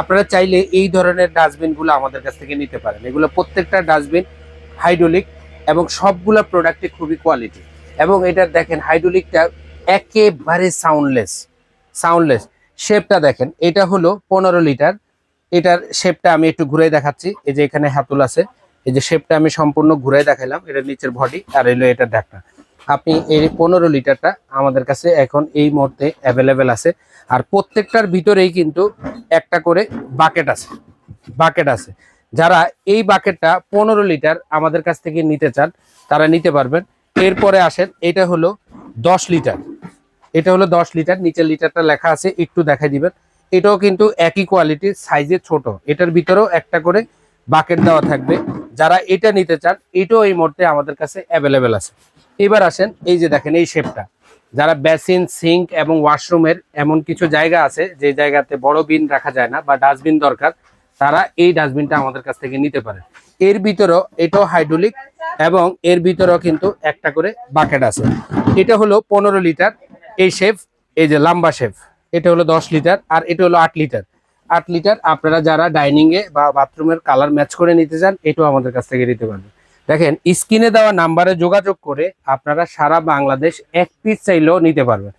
আপনারা চাইলে এই ধরনের ডাস্টবিনগুলো আমাদের কাছ থেকে নিতে পারেন। এগুলো প্রত্যেকটা ডাস্টবিন হাইড্রোলিক এবং সবগুলা প্রোডাক্টে খুবই কোয়ালিটি এবং এটার দেখেন, হাইড্রোলিকটা একেবারে সাউন্ডলেস সাউন্ডলেস শেপটা দেখেন, এটা হলো পনেরো লিটার। এটার শেপটা আমি একটু ঘুরে দেখাচ্ছি। এই যে এখানে হাতুল আছে, এই যে শেপটা আমি সম্পূর্ণ ঘুরে দেখালাম এটার নিচের বডি আর এলো এটার ঢাকনা আপনি এই পনেরো লিটারটা আমাদের কাছে এখন এই মুহূর্তে অ্যাভেলেবেল আছে। আর প্রত্যেকটার ভিতরেই কিন্তু একটা করে বাকেট আছে। বাকেট আছে। যারা এই বাকেটটা পনেরো লিটার আমাদের কাছ থেকে নিতে চান, তারা নিতে পারবেন। এরপরে আসেন, এটা হলো দশ লিটার। এটা হলো দশ লিটার, নিচের লিটারটা লেখা আছে, একটু দেখাই দিবেন। এটাও কিন্তু একই কোয়ালিটির সাইজে ছোট। এটার ভিতরেও একটা করে বাকেট দেওয়া থাকবে। যারা এটা নিতে চান, এটাও এই মুহূর্তে আমাদের কাছে অ্যাভেলেবেল আছে। এবার আসেন, এই যে দেখেন, এই শেপটা যারা বেসিন সিঙ্ক এবং ওয়াশরুমের এমন কিছু জায়গা আছে, যে জায়গাতে বড় বিন রাখা যায় না বা ডাস্টবিন দরকার, তারা এই ডাস্টবিনটা আমাদের কাছ থেকে নিতে পারে এর ভিতরেও এটাও হাইড্রোলিক এবং এর ভিতরেও কিন্তু একটা করে বাকেট আছে। এটা হলো পনেরো লিটার এই শেফ এই যে লাম্বা শেফ এটা হলো দশ লিটার আর এটা হলো আট লিটার আট লিটার, আপনারা যারা ডাইনিং এ বা বাথরুমের কালার ম্যাচ করে নিতে চান, এটাও আমাদের কাছ থেকে নিতে পারবেন। দেখেন, স্ক্রিনে দেওয়া নাম্বারে যোগাযোগ করে আপনারা সারা বাংলাদেশ এক পিস চাইলেও নিতে পারবেন।